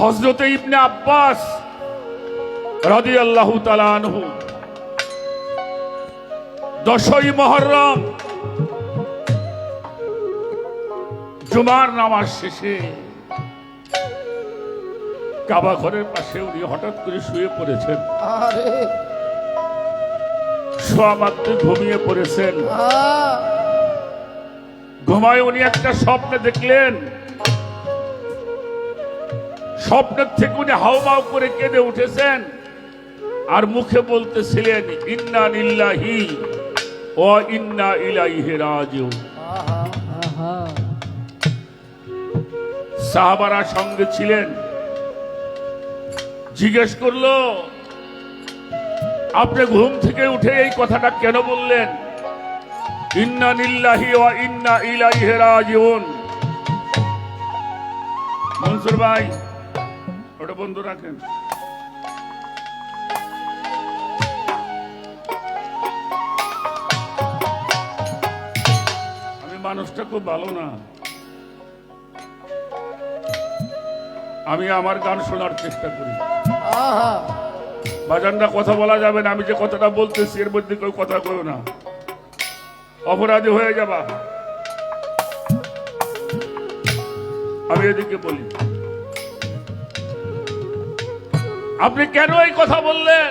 হজরত ইবনে আব্বাস রাদি আল্লাহ তালানহু দশই মহরম। জুমার নামাজ শেষে কাবা ঘরের পাশে উনি হঠাৎ করে শুয়ে পড়েছেন। আরে। শোয়া মাত্র ঘুমিয়ে পড়েছেন। ঘুমায় উনি একটা স্বপ্নে দেখলেন। স্বপ্নের থেকে উনি হাউমাউ করে কেঁদে উঠেছেন আর মুখে বলতেছিলেন, ইন্না নিল্লাহি ও ইন্না ইলাইহি আহা সাহাবারা সঙ্গে ছিলেন। জিজ্ঞেস করল, আপনি ঘুম থেকে উঠে এই কথাটা কেন বললেন? ইন্না নিল্লাহি ওয়া ইন্না ইলাইহি রাজিউন। মনসুর ভাই ওটা বন্ধ রাখেন। আমি মানুষটা খুব ভালো না। আমি আমার গান শোনার চেষ্টা করি। আহা। বাজানরা কথা বলা যাবে না আমি যে কথাটা বলতেছি এর মধ্যে কেউ কথা করো না। অপরাধী হয়ে যাবা। আমি এদিকে বলি। আপনি কেন এই কথা বললেন?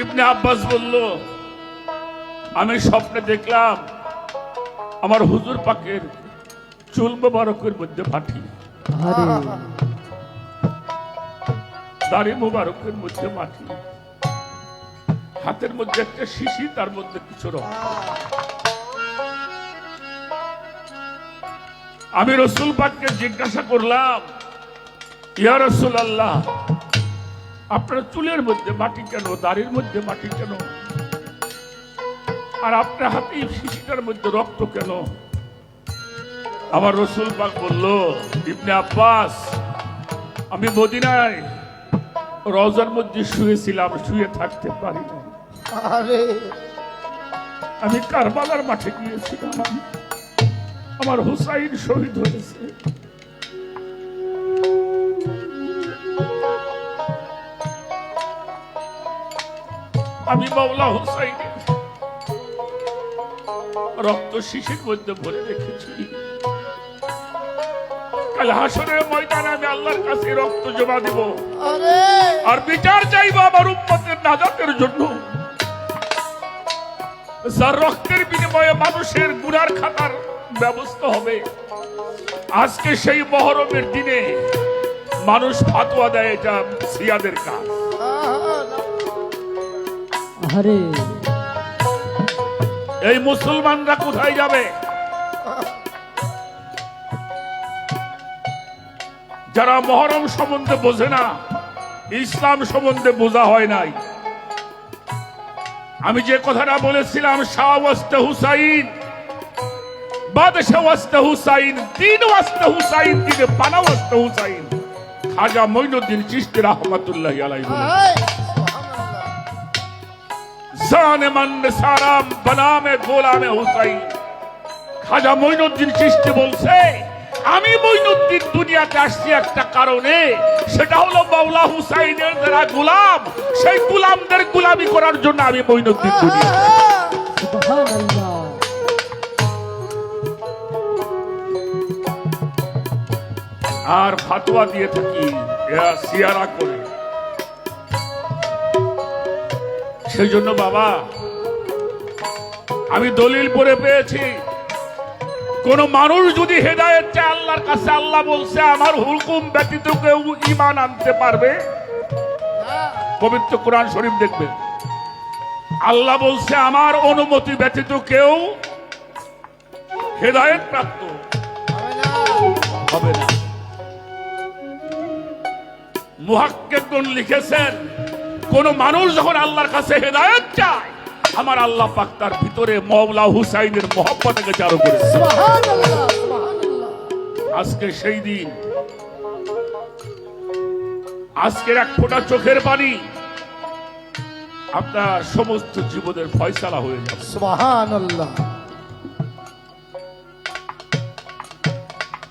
ইবনে আব্বাস বলল আমি স্বপ্নে দেখলাম আমার হুজুর পাকের চুল মোবারকের মধ্যে ফাটি দাড়ি মোবারকের মধ্যে মাটি হাতের মধ্যে একটা শিশি তার মধ্যে কিছু রক্ত আমি রসুল পাককে জিজ্ঞাসা করলাম ইয়া আপনার চুলের মধ্যে মাটি কেন দাড়ির মধ্যে মাটি কেন? আর আপনার হাতে শিশিটার মধ্যে রক্ত কেন? আমার রসুল পাক বলল ইবনে আব্বাস আমি মদিনায় রজার মধ্যে শুয়েছিলাম শুয়ে থাকতে পারি না আমি কারবালার মাঠে গিয়েছিলাম। আমার হুসাইন শহীদ হয়েছে। আমি মাওলা হুসাইনের রক্ত শিশির মধ্যে ভরে রেখেছি। কাল হাসনের ময়দানে আমি আল্লাহর কাছে রক্ত জমা দিব। আর। বিচার চাইব আমার উম্মতের নাজাতের জন্য। যার রক্তের বিনিময়ে মানুষের গুনার খাতার ব্যবস্থা হবে। আজকে সেই মহরমের দিনে মানুষ ফাতোয়া দেয় এটা সিয়াদের কাজ। আরে এই মুসলমানরা কোথায় যাবে? যারা মহরম সম্বন্ধে বোঝে না ইসলাম সম্বন্ধে বোঝা হয় নাই। আমি যে কথাটা বলেছিলাম শাহ ওয়াস্তে হুসাইন বাদশাহ ওয়াস্তে হুসাইন দিন ওয়াস্তে হুসাইন দিনে পানা ওয়াস্তে হুসাইন খাজা মঈনুদ্দিন চিশতি রহমাতুল্লাহ আলাইহি। জান মন সারাম, বনামে, গোলামে হুসাইন। খাজা মঈনুদ্দিন চিশতি বলছে, আমি মঈনুদ্দিন দুনিয়াতে আসছি একটা কারণে, সেটা হলো মাওলা হুসাইনের যারা গোলাম, সেই গোলামদের গোলামি করার জন্য আমি মঈনুদ্দিন দুনিয়া আর ফাতোয়া দিয়ে থাকি সিয়ারা করে। সেই জন্য বাবা, আমি দলিল পড়ে পেয়েছি। কোন মানুষ যদি হেদায়েত চায় আল্লাহর কাছে, আল্লাহ বলছে, আমার হুকুম ব্যতীত কেউ ইমান আনতে পারবে? পবিত্র কোরআন শরীফ দেখবে আল্লাহ বলছে, আমার অনুমতি ব্যতীত কেউ হেদায়েত প্রাপ্ত হবে না। হবে না লিখেছেন কোন মানুষ যখন আল্লাহর কাছে হেদায়েত চায় আমার আল্লাহ পাক তার ভিতরে মওলা হুসাইনের মহব্বতকে চারু সুবহানাল্লাহ আজকে সেই দিন আজকের এক ফোঁটা চোখের পানি আপনার সমস্ত জীবনের ফয়সালা হয়ে যাবে। সুবহানাল্লাহ।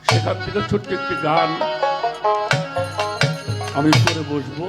সেখান থেকে ছোট্ট একটি গান আমি করে বসবো।